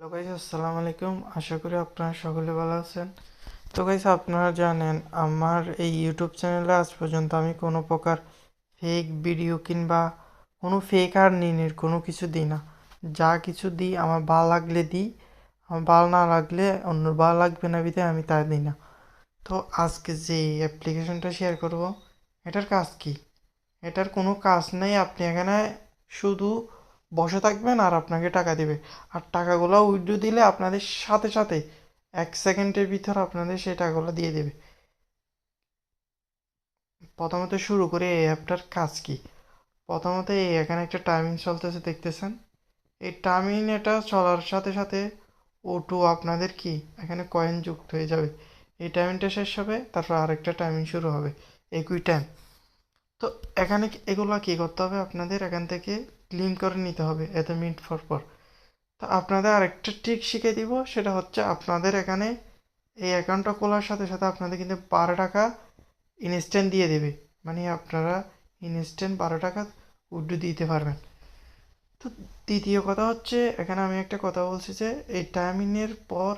Hello guys আসসালামু আলাইকুম। আশা করি আপনারা সকলে ভালো আছেন। তো গাইস আপনারা জানেন, আমার এই ইউটিউব চ্যানেলে আজ পর্যন্ত আমি কোনো প্রকার ফেক ভিডিও কিংবা কোনো ফেক আর্নিংয়ের কোনো কিছু দিই না। যা কিছু দিই, আমার ভালো লাগলে দিই, আমার ভালো না লাগলে অন্য ভালো লাগবে না বিধে আমি তা দিই না। তো আজকে যে অ্যাপ্লিকেশনটা শেয়ার করব, এটার কাজ কি? এটার কোনো কাজ নেই। আপনি এখানে শুধু বসে থাকবেন আর আপনাকে টাকা দেবে। আর টাকাগুলো উইথড্র দিলে আপনাদের সাথে সাথে এক সেকেন্ডের ভিতর আপনাদের সেই টাকাগুলো দিয়ে দেবে। প্রথমত শুরু করে এই অ্যাপটার কাজ কি? প্রথমত এই এখানে একটা টাইমিং চলতেছে, দেখতেছেন? এই টাইমিং এটা চলার সাথে সাথে ওটু আপনাদের কি? এখানে কয়েন যুক্ত হয়ে যাবে। এই টাইমিংটা শেষ হবে, তারপর আরেকটা টাইমিং শুরু হবে। একই টাইম তো এখানে এগুলো কী করতে হবে? আপনাদের এখান থেকে ক্লিন করে নিতে হবে এত মিনিট পর পর। তো আপনাদের আরেকটা ট্রিক শিখে দিব, সেটা হচ্ছে আপনাদের এখানে এই অ্যাকাউন্টটা খোলার সাথে সাথে আপনাদের কিন্তু বারো টাকা ইনস্ট্যান্ট দিয়ে দেবে। মানে আপনারা ইনস্ট্যান্ট বারো টাকা উড্ডু দিতে পারবেন। তো দ্বিতীয় কথা হচ্ছে, এখানে আমি একটা কথা বলছি যে, এই টাইমিংয়ের পর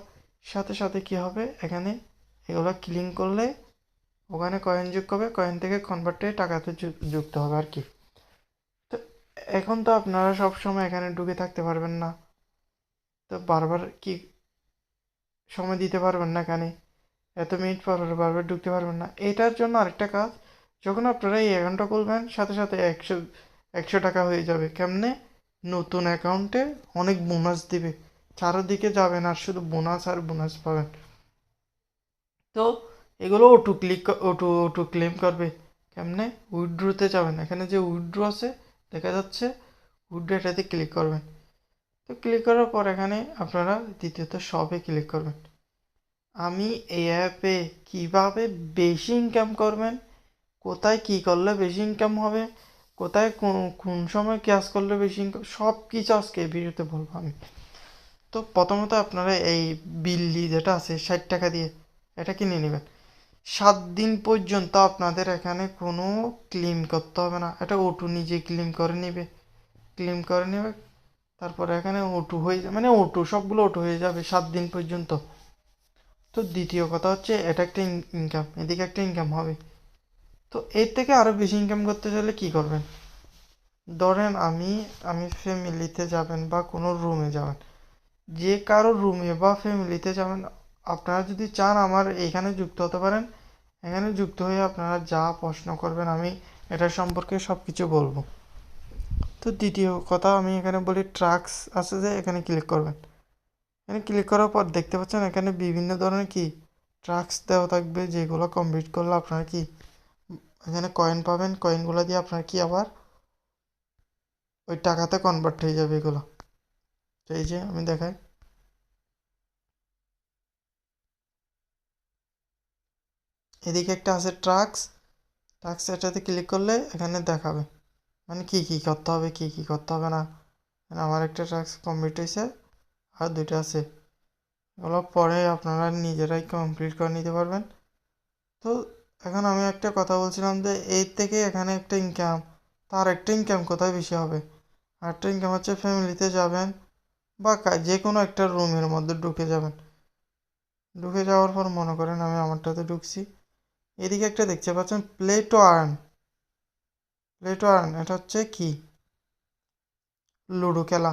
সাথে সাথে কি হবে? এখানে এগুলো ক্লিন করলে ওখানে কয়েন যোগ হবে কয়েন থেকে কনভার্টে টাকাতে যুক্ত হবে আর কি। এখন তো আপনারা সব সময় এখানে ঢুকে থাকতে পারবেন না। তো বারবার কি সময় দিতে পারবেন না এখানে? এত মিনিট পর বারবার ঢুকতে পারবেন না। এটার জন্য আরেকটা কাজ, যখন আপনারা এই অ্যাকাউন্টটা খুলবেন, সাথে সাথে একশো একশো টাকা হয়ে যাবে। কেমনে? নতুন অ্যাকাউন্টে অনেক বোনাস দিবে। চারোদিকে যাবেন আর শুধু বোনাস আর বোনাস পাবেন। তো এগুলো ওটু ক্লিক ওটু ওটু ক্লেম করবে। কেমনে? উইড্রোতে যাবেন। এখানে যে উইথড্রো আছে দেখা যাচ্ছে উইথড্রো এটাতে ক্লিক করবেন। তো ক্লিক করার পর এখানে আপনারা দ্বিতীয়ত শপে ক্লিক করবেন। আমি এই অ্যাপে কীভাবে বেশি ইনকাম করবেন? কোথায় কী করলে বেশি ইনকাম হবে? কোথায় কোন কোন সময় কাজ করলে বেশি ইনকাম সব কিছু আজকে এই ভিডিওতে বলব আমি। তো প্রথমত আপনারা এই বিল্লি যেটা আছে, ষাট টাকা দিয়ে, এটা কিনে নেবেন। সাত দিন পর্যন্ত আপনাদের এখানে কোনো ক্লিম করতে হবে না। এটা ওটু নিজে ক্লিম করে নেবে। ক্লিম করে নেবে, তারপরে এখানে ওটু হয়ে যাবে মানে ওটু সবগুলো ওটু হয়ে যাবে সাত দিন পর্যন্ত। তো দ্বিতীয় কথা হচ্ছে, এটা একটা ইনকাম এদিকে একটা ইনকাম হবে। তো এর থেকে আরও বেশি ইনকাম করতে চাইলে কী করবেন? ধরেন আমি আমি ফ্যামিলিতে যাবেন বা কোনো রুমে যাবেন। যে কারও রুমে বা ফ্যামিলিতে যাবেন, আপনারা যদি চান আমার এখানে যুক্ত হতে পারেন এখানে যুক্ত হয়ে আপনারা যা প্রশ্ন করবেন আমি এটা সম্পর্কে সব কিছু বলব। তো দ্বিতীয় কথা আমি এখানে বলি ট্রাক্স আছে যে এখানে ক্লিক করবেন। এখানে ক্লিক করার পর দেখতে পাচ্ছেন এখানে বিভিন্ন ধরনের কি ট্রাক্স দেওয়া থাকবে যেগুলো কমপ্লিট করলে আপনারা কি এখানে কয়েন পাবেন। কয়েনগুলো দিয়ে আপনার কি আবার ওই টাকাতে কনভার্ট হয়ে যাবে এগুলো। এই যে আমি দেখাই। এদিকে একটা আছে ট্রাক্স। ট্রাক্স এটাতে ক্লিক করলে এখানে দেখাবে। মানে কি কি করতে হবে, কি কি করতে হবে না। মানে আমার একটা ট্রাক্স কমপ্লিট হয়েছে, আর দুইটা আছে। এগুলো পরে আপনারা নিজেরাই কমপ্লিট করে নিতে পারবেন। তো এখন আমি একটা কথা বলছিলাম যে, এর থেকে এখানে একটা ইনকাম তার একটা ইনকাম কোথায় বেশি হবে? আরেকটা ইনকাম হচ্ছে ফ্যামিলিতে যাবেন বা যে কোনো একটা রুমের মধ্যে ঢুকে যাবেন। ঢুকে যাওয়ার পর মনে করেন আমি আমারটাতে ঢুকছি। এদিকে একটা দেখতে পাচ্ছেন play to earn play to earn এটা হচ্ছে কি? লুডো খেলা।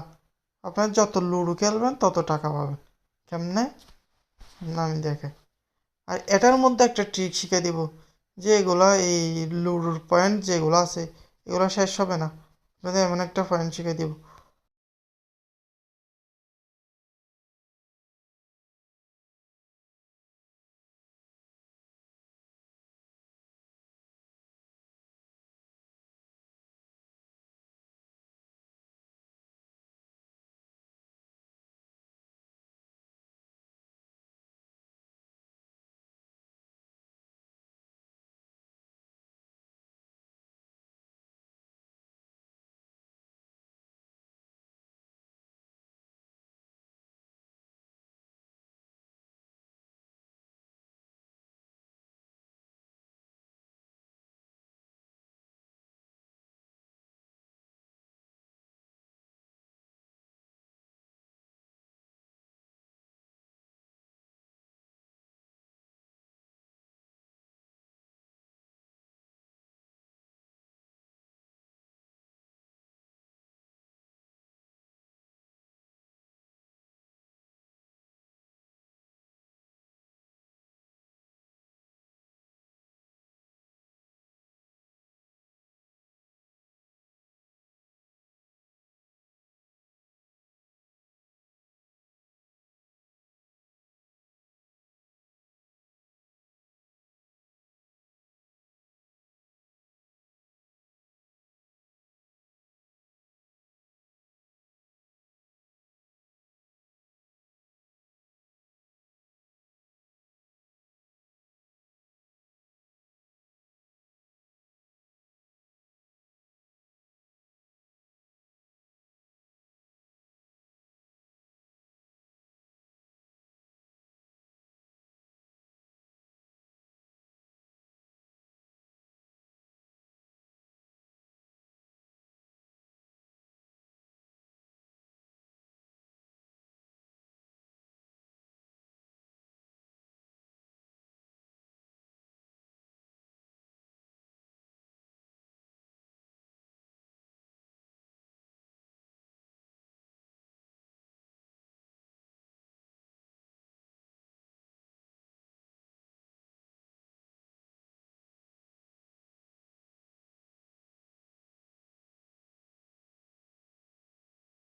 আপনার যত লুডো খেলবেন, তত টাকা পাবেন। কেমনে? আমি দেখে। আর এটার মধ্যে একটা ট্রিক শিখে দিব, যে এগুলো এই লুডোর পয়েন্ট যেগুলো আছে, এগুলো শেষ হবে না। আপনাদের এমন একটা পয়েন্ট শিখে দিব।